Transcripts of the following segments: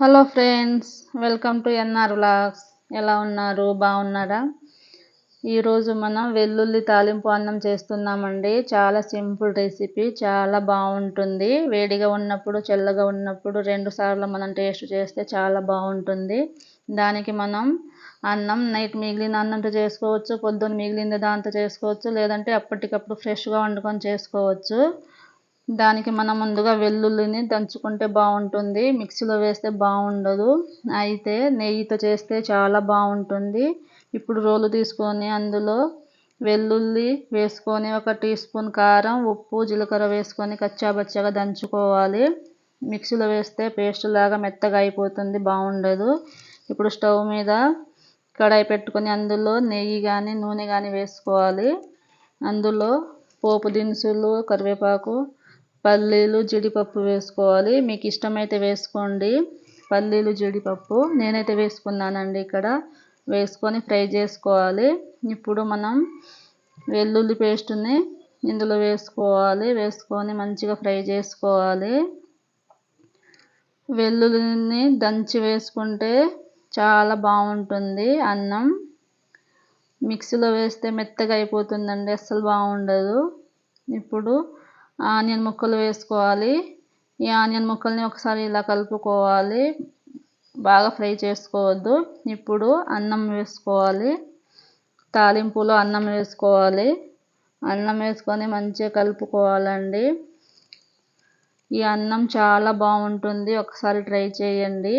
Hello friends welcome to NR vlogs ఎలా ఉన్నారు? బాగున్నారా? ఈరోజు మనం వెల్లుల్లి తాలింపు అన్నం చేస్తున్నామండి. చాలా సింపుల్ రెసిపీ. చాలా బాగుంటుంది. వేడిగా ఉన్నప్పుడు చల్లగా ఉన్నప్పుడు రెండు సార్లు మనం టేస్ట్ చేస్తే చాలా బాగుంటుంది. దానికి మనం అన్నం నైట్ మిగిలిన అన్నంతో చేసుకోవచ్చు పొద్దున్న మిగిలిన దాంతో చేసుకోవచ్చు లేదంటే అప్పటికప్పుడు ఫ్రెష్గా వండుకొని చేసుకోవచ్చు. దానికి మనం ముందుగా వెల్లుల్లిని దంచుకుంటే బాగుంటుంది. మిక్సీలో వేస్తే బాగుండదు. అయితే నెయ్యితో చేస్తే చాలా బాగుంటుంది. ఇప్పుడు రోలు తీసుకొని అందులో వెల్లుల్లి వేసుకొని ఒక టీ స్పూన్ కారం ఉప్పు జీలకర్ర వేసుకొని కచ్చాబచ్చాగా దంచుకోవాలి. మిక్సీలో వేస్తే పేస్ట్ లాగా మెత్తగా అయిపోతుంది బాగుండదు. ఇప్పుడు స్టవ్ మీద కడాయి పెట్టుకొని అందులో నెయ్యి కానీ నూనె కానీ వేసుకోవాలి. అందులో పోపు దినుసులు కరివేపాకు పల్లీలు జీడిపప్పు వేసుకోవాలి. మీకు ఇష్టమైతే వేసుకోండి. పల్లీలు జీడిపప్పు నేనైతే వేసుకున్నానండి ఇక్కడ. వేసుకొని ఫ్రై చేసుకోవాలి. ఇప్పుడు మనం వెల్లుల్లి పేస్ట్ని ఇందులో వేసుకోవాలి. వేసుకొని మంచిగా ఫ్రై చేసుకోవాలి. వెల్లుల్లిని దంచి వేసుకుంటే చాలా బాగుంటుంది అన్నం. మిక్సీలో వేస్తే మెత్తగా అయిపోతుందండి అస్సలు బాగుండదు. ఇప్పుడు ఆనియన్ ముక్కలు వేసుకోవాలి. ఈ ఆనియన్ ముక్కల్ని ఒకసారి ఇలా కలుపుకోవాలి. బాగా ఫ్రై చేసుకోవద్దు. ఇప్పుడు అన్నం వేసుకోవాలి. తాలింపులో అన్నం వేసుకోవాలి. అన్నం వేసుకొని మంచిగా కలుపుకోవాలండి. ఈ అన్నం చాలా బాగుంటుంది. ఒకసారి ట్రై చేయండి.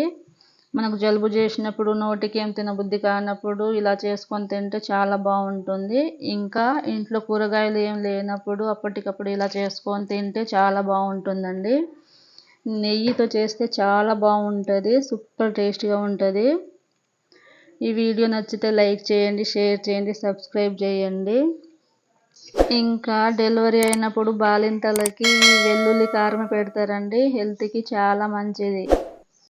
మనకు జలుబు చేసినప్పుడు నోటికి ఏం తినబుద్ధి కానప్పుడు ఇలా చేసుకొని తింటే చాలా బాగుంటుంది. ఇంకా ఇంట్లో కూరగాయలు ఏం లేనప్పుడు అప్పటికప్పుడు ఇలా చేసుకొని తింటే చాలా బాగుంటుందండి. నెయ్యితో చేస్తే చాలా బాగుంటుంది సూపర్ టేస్ట్గా ఉంటుంది. ఈ వీడియో నచ్చితే లైక్ చేయండి షేర్ చేయండి సబ్స్క్రైబ్ చేయండి. ఇంకా డెలివరీ అయినప్పుడు బాలింతలకి వెల్లుల్లి కారం పెడతారండి. హెల్త్కి చాలా మంచిది.